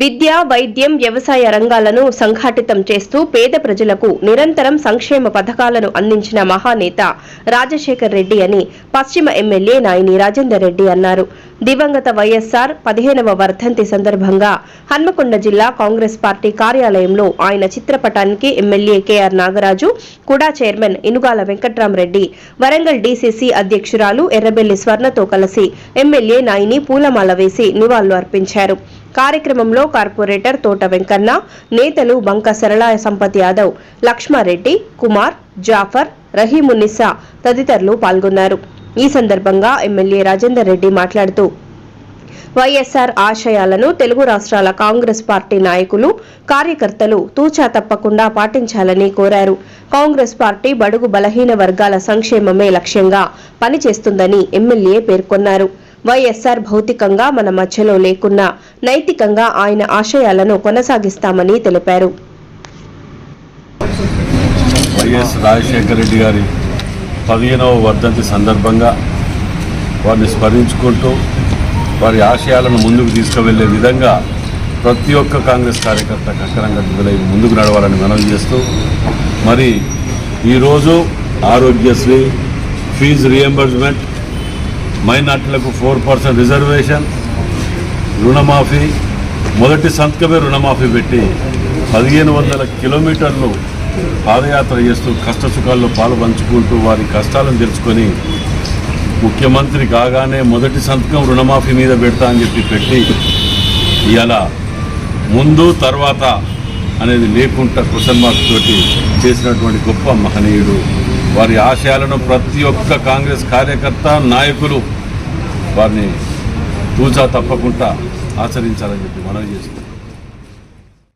విద్య వైద్యం వ్యవసాయ రంగాలను సంఘటితం చేస్తూ పేద ప్రజలకు నిరంతరం సంక్షేమ పథకాలను అందించిన మహానేత రాజశేఖర్ రెడ్డి అని పశ్చిమ ఎమ్మెల్యే నాయని రాజేందర్ రెడ్డి అన్నారు. దివంగత వైఎస్సార్ పదిహేనవ వర్ధంతి సందర్భంగా హన్మకొండ జిల్లా కాంగ్రెస్ పార్టీ కార్యాలయంలో ఆయన చిత్రపటానికి MLA KR Nagaraju KUDA chairman Inugala Venkatramreddy Warangal DCC అధ్యక్షురాలు ఎర్రబెల్లి స్వర్ణతో కలిసి ఎమ్మెల్యే నాయిని పూలమాల వేసి నివాళులు అర్పించారు కార్యక్రమంలో కార్పొరేటర్ తోట వెంకన్న నేతలు బంక సరళ సంపత్ యాదవ్ లక్ష్మారెడ్డి కుమార్ జాఫర్ రహీమున్నిసా తదితరులు పాల్గొన్నారు. ఈ సందర్భంగా ఎమ్మెల్యే రాజేందర్ రెడ్డి మాట్లాడుతూ వైఎస్ఆర్ ఆశయాలను తెలుగు రాష్ట్రాల కాంగ్రెస్ పార్టీ నాయకులు కార్యకర్తలు తూచా తప్పకుండా పాటించాలని కోరారు. కాంగ్రెస్ పార్టీ బడుగు బలహీన వర్గాల సంక్షేమమే లక్ష్యంగా పనిచేస్తుందని ఎమ్మెల్యే పేర్కొన్నారు. వైఎస్ఆర్ భౌతికంగా మన మధ్యలో లేకున్నా నైతికంగా ఆయన ఆశయాలను కొనసాగిస్తామని తెలిపారు. వైఎస్ రాజశేఖర రెడ్డి గారి పదిహేనవ వర్ధంతి సందర్భంగా వారిని స్మరించుకుంటూ వారి ఆశయాలను ముందుకు తీసుకువెళ్ళే విధంగా ప్రతి ఒక్క కాంగ్రెస్ కార్యకర్త కక్కరంగా విడుదలై ముందుకు నడవాలని మనవి చేస్తూ మరి ఈరోజు ఆరోగ్యశ్రీ ఫీజు రియంబర్స్మెంట్ మైనార్టీలకు ఫోర్ పర్సెంట్ రిజర్వేషన్ రుణమాఫీ మొదటి సంతకమే రుణమాఫీ పెట్టి పదిహేను వందల కిలోమీటర్లు పాదయాత్ర చేస్తూ కష్టసుఖాల్లో పాలు పంచుకుంటూ వారి కష్టాలను తెలుసుకొని ముఖ్యమంత్రి కాగానే మొదటి సంతకం రుణమాఫీ మీద పెడతా అని చెప్పి పెట్టి ఇలా ముందు తర్వాత అనేది లేకుండా క్వశ్చన్ మార్క్ తోటి చేసినటువంటి గొప్ప మహనీయుడు వారి ఆశయాలను ప్రతి ఒక్క కాంగ్రెస్ కార్యకర్త నాయకులు వారిని తూచా తప్పకుండా ఆచరించాలని చెప్పి మనవి చేస్తున్నాం.